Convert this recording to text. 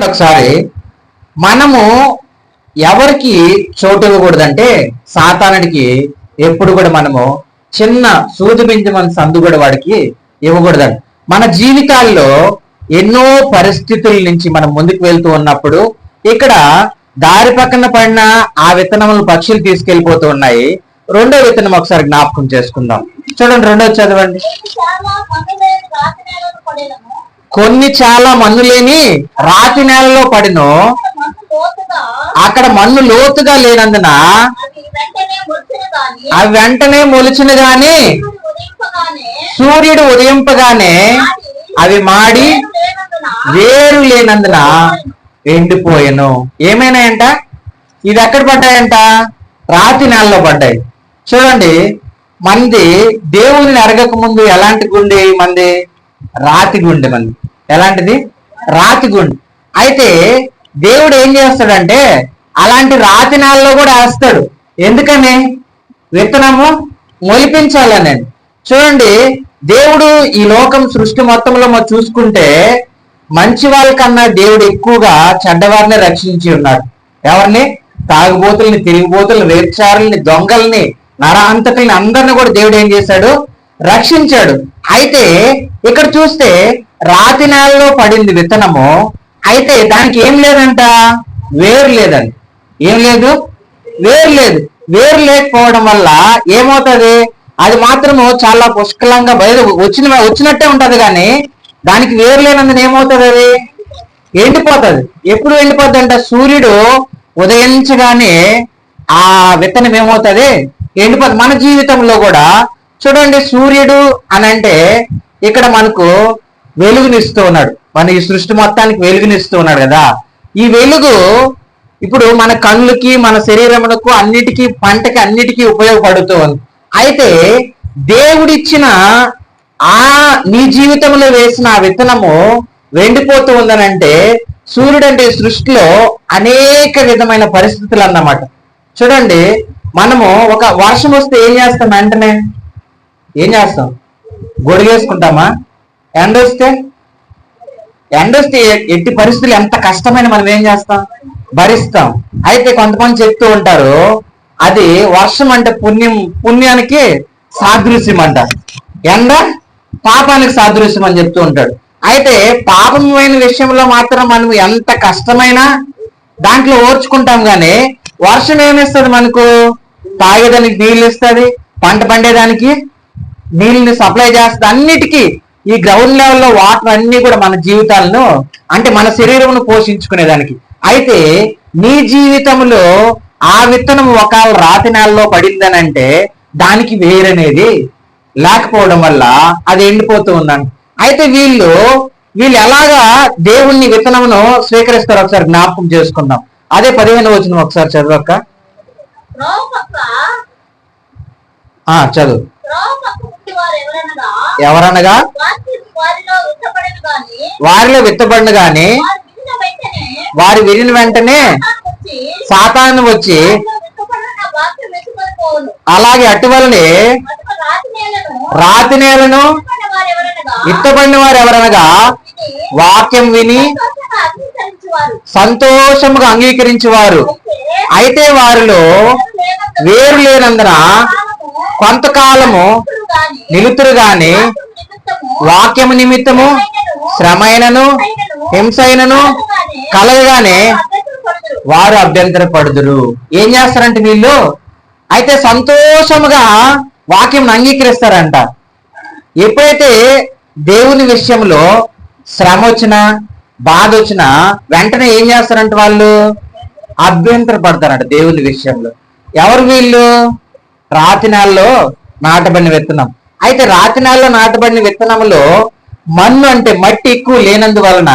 ఒకసారి. మనము ఎవరికి చోటు ఇవ్వకూడదంటే సాతానుడికి ఎప్పుడు కూడా మనము చిన్న సూది మన సందు కూడా వాడికి ఇవ్వకూడదండి. మన జీవితాల్లో ఎన్నో పరిస్థితుల నుంచి మనం ముందుకు వెళ్తూ ఉన్నప్పుడు ఇక్కడ దారి పక్కన పడిన ఆ విత్తనములు పక్షులు తీసుకెళ్ళిపోతూ ఉన్నాయి. రెండో విత్తనం ఒకసారి జ్ఞాపకం చేసుకుందాం. చూడండి రెండో చదవండి. కొన్ని చాలా మన్ను లేని రాతి నేలలో పడినో అక్కడ మన్ను లోతుగా లేనందున వెంటనే అవి వెంటనే మొలిచిన గాని సూర్యుడు ఉదయింపగానే అవి మాడి వేరు లేనందున వేరు లేనందున ఎండిపోయాను. ఏమైనాయంట? ఇది ఎక్కడ పడ్డాయంట? రాతి నేలలో పడ్డాయి. చూడండి మంది దేవుని అరగక ముందు ఎలాంటి గుండె మంది? రాతి గుండె మంది. ఎలాంటిది? రాతి గుండు. అయితే దేవుడు ఏం చేస్తాడంటే అలాంటి రాతి నాళ్ళలో కూడా వేస్తాడు. ఎందుకని? విత్తనము మొలిపించాలని చూడండి దేవుడు ఈ లోకం సృష్టి మొత్తంలో మనం చూసుకుంటే మంచి వాళ్ళకన్నా దేవుడు ఎక్కువగా చెడ్డవారిని రక్షించి ఉన్నాడు. ఎవరిని? తాగుబోతుల్ని తిరిగిబోతుల్ని రేపుచారుల్ని దొంగల్ని నరహంతకుల్ని అందరిని కూడా దేవుడు ఏం చేశాడు? రక్షించాడు. అయితే ఇక్కడ చూస్తే రాతి నేలలో పడింది విత్తనము అయితే దానికి ఏం లేదంట? వేరు లేదండి. ఏం లేదు? వేరు లేదు. వేరు లేకపోవడం వల్ల ఏమవుతుంది? అది మాత్రము చాలా పుష్కలంగా బయట వచ్చిన వచ్చినట్టే ఉంటది కానీ దానికి వేరు లేనందున ఏమవుతుంది అది? ఎండిపోతుంది. ఎప్పుడు ఎండిపోద్ది అంటే సూర్యుడు ఉదయించగానే ఆ విత్తనం ఏమవుతుంది? ఎండిపోతుంది మన జీవితంలో కూడా చూడండి సూర్యుడు అని అంటే ఇక్కడ మనకు వెలుగునిస్తూ ఉన్నాడు. మన ఈ సృష్టి మొత్తానికి వెలుగునిస్తూ ఉన్నాడు కదా. ఈ వెలుగు ఇప్పుడు మన కళ్ళుకి మన శరీరమునకు అన్నిటికీ పంటకి అన్నిటికీ ఉపయోగపడుతూ ఉంది. అయితే దేవుడిచ్చిన ఆ నీ జీవితంలో వేసిన ఆ విత్తనము వెండిపోతూ ఉందనంటే సూర్యుడు అంటే సృష్టిలో అనేక విధమైన పరిస్థితులు అన్నమాట. చూడండి మనము ఒక వర్షం వస్తే ఏం చేస్తాం వెంటనే? ఏం చేస్తాం? గొడిగేసుకుంటామా? ఎండ వస్తే? ఎండ వస్తే ఎట్టి పరిస్థితులు ఎంత కష్టమైన మనం ఏం చేస్తాం? భరిస్తాం. అయితే కొంతమంది చెప్తూ ఉంటారు అది వర్షం అంటే పుణ్యం పుణ్యానికి సాదృశ్యం అంట. ఎండ పాపానికి సాదృశ్యం అని చెప్తూ ఉంటాడు. అయితే పాపమైన విషయంలో మాత్రం మనం ఎంత కష్టమైనా దాంట్లో ఓర్చుకుంటాం కానీ వర్షం ఏమిస్తుంది మనకు? తాగేదానికి నీళ్ళు ఇస్తుంది పంట పండేదానికి నీళ్ళని సప్లై చేస్తుంది అన్నిటికీ ఈ గ్రౌండ్ లెవెల్లో వాటర్ అన్ని కూడా మన జీవితాలను అంటే మన శరీరమును పోషించుకునేదానికి. అయితే నీ జీవితంలో ఆ విత్తనం ఒకవేళ రాతి నేలలో పడిందనంటే దానికి వేరనేది లేకపోవడం వల్ల అది ఎండిపోతూ ఉందండి అయితే వీళ్ళు వీళ్ళు ఎలాగా దేవుణ్ణి విత్తనమును స్వీకరిస్తారు ఒకసారి జ్ఞాపకం చేసుకుందాం. అదే పదిహేను వచ్చిన ఒకసారి ఆ చదువు. ఎవరనగా ఎవరనగా? వారి వారిలో విత్తబడిన గాని వారు విన్న వెంటనే వారి విరిన వెంటనే సాతాను వచ్చి అలాగే అటువలనే అటువ రాతి నేలను విత్తబడిన వారు ఎవరనగా వాక్యం విని సంతోషముగా అంగీకరించేవారు. అయితే వారిలో వేరు లేనందున కొంతకాలము నిలుతురు గాని వాక్యము నిమిత్తము శ్రమైనను హింసైనను కలగగానే వారు అభ్యంతర పడుదురు ఏం చేస్తారంటే వీళ్ళు? అయితే సంతోషముగా వాక్యం అంగీకరిస్తారంట. ఎప్పుడైతే దేవుని విషయంలో శ్రమ వచ్చినా బాధ వచ్చినా వెంటనే ఏం చేస్తారంట వాళ్ళు? అభ్యంతర పడతారంట దేవుని విషయంలో. ఎవరు వీళ్ళు? రాతి నెలలో నాటబడిన విత్తనం అయితే రాతి నెలలో నాటబడిన విత్తనంలో మన్ను అంటే మట్టి ఎక్కువ లేనందువలన